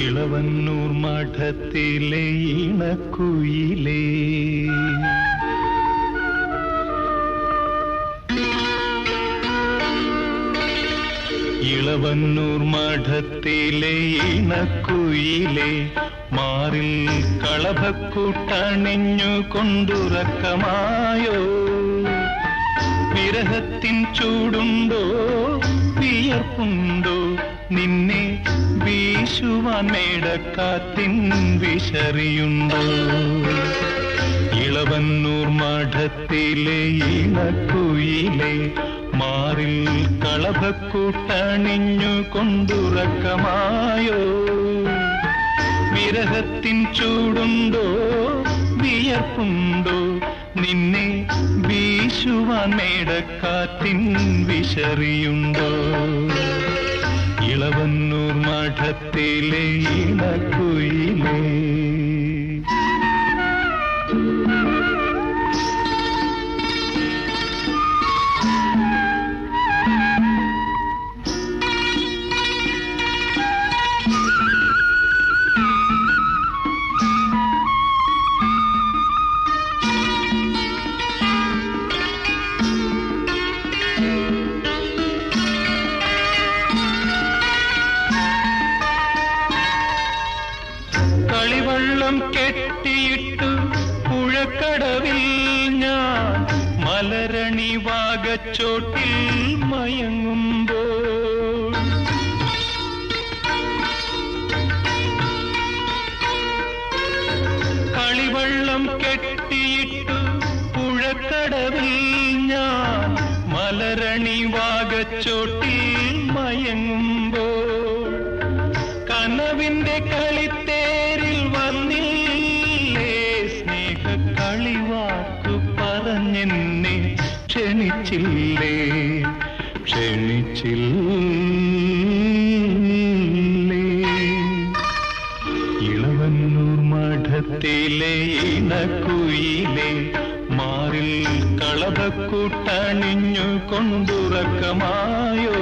Ilavannoor മഠത്തിലെ ഇണക്കുയിലേ. ഇളവന്നൂർ മഠത്തിലെ ഇണക്കുയിലേ. മാറിൽ കളഭക്കൂട്ടണിഞ്ഞു കൊണ്ടുറക്കമായോ. വിരഹത്തിൻ ചൂടുണ്ടോ വിയർപ്പുണ്ടോ നിന്നെ വീശുവാൻ മേടക്കാത്തിൻ വിശറിയുണ്ടോ? ഇളവന്നൂർ മഠത്തിലെ ഇളക്കുയിലെ മാറിൽ കളഭക്കൂട്ടണിഞ്ഞു കൊണ്ടുറക്കമായോ? വിരഹത്തിൻ ചൂടുണ്ടോ? വിയർപ്പുണ്ടോ? നിന്നെ വീശുവാൻ മേടക്കാത്തിൻ വിശറിയുണ്ടോ? ഇളവന്നൂർ മഠത്തിലെ ഇണക്കുയിലേ. കെട്ടിയിട്ടു പുഴക്കടവിൽ ഞാൻ മലരണി വാഗച്ചോട്ടിൽ മയങ്ങുമ്പോൾ. കളിവള്ളം കെട്ടിയിട്ടു പുഴക്കടവിൽ ഞാൻ മലരണി വാഗച്ചോട്ടിൽ മയങ്ങുമ്പോൾ. കനവിന്റെ കളിത്തേരിൽ കളിവാക്കു പറഞ്ഞെന്നെ ക്ഷണിച്ചില്ലേ? ക്ഷണിച്ചില്ലേ? ഇളവന്നൂർ മഠത്തിലെ മാറിൽ കളവക്കൂട്ടണിഞ്ഞു കൊണ്ടുറക്കമായോ?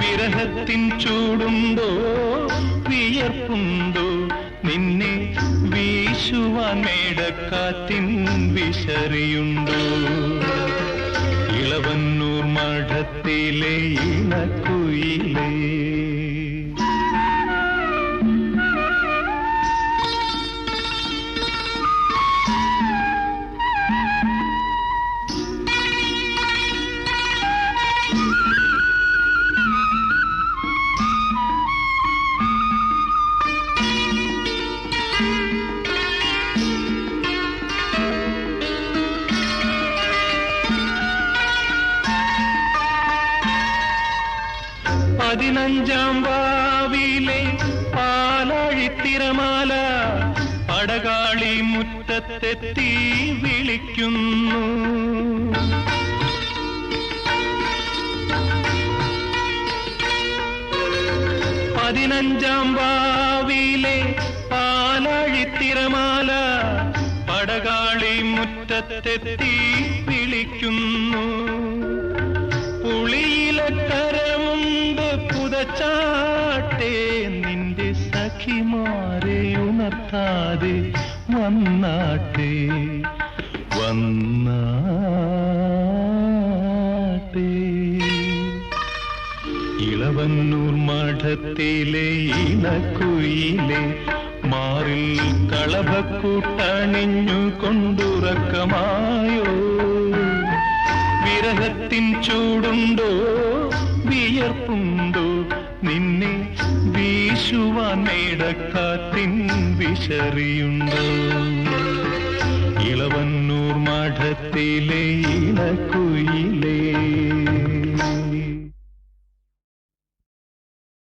വിരഹത്തിൻ ചൂടുണ്ടോ? വിയർപ്പുണ്ടോ? നിന്നെ വീശുവാൻ മേടക്കാത്തിൻ വിശറിയുണ്ടോ? ഇളവന്നൂർ മഠത്തിലെ ഇണക്കുയിലേ. പതിനഞ്ചാം വാവിലെ പാലാഴിത്തിരമാല പടകാളി മുറ്റത്തെത്തി വിളിക്കുന്നു. പതിനഞ്ചാം വാവിലെ പാലാഴിത്തിരമാല പടകാളി മുറ്റത്തെത്തി വിളിക്കുന്നു. പുളിയിലക്കരമുണ്ട് പുതച്ചാട്ടെ നിന്റെ സഖിമാരെ ഉണർത്താതെ വന്നാട്ടെ വന്നാട്ടെ. ഇളവന്നൂർ മഠത്തിലെ ഇണക്കുയിലെ മാറിൽ കളഭക്കൂട്ടണിഞ്ഞു കൊണ്ടുറക്കമായോ? വിരഹത്തിൻ ചൂടുണ്ടോ? വിയർപ്പുണ്ടോ? നിന്നെ വീശുവാൻ മേടക്കാത്തിൻ വിശറിയുണ്ടോ? ഇളവന്നൂർ മഠത്തിലെ ഇണക്കുയിലേ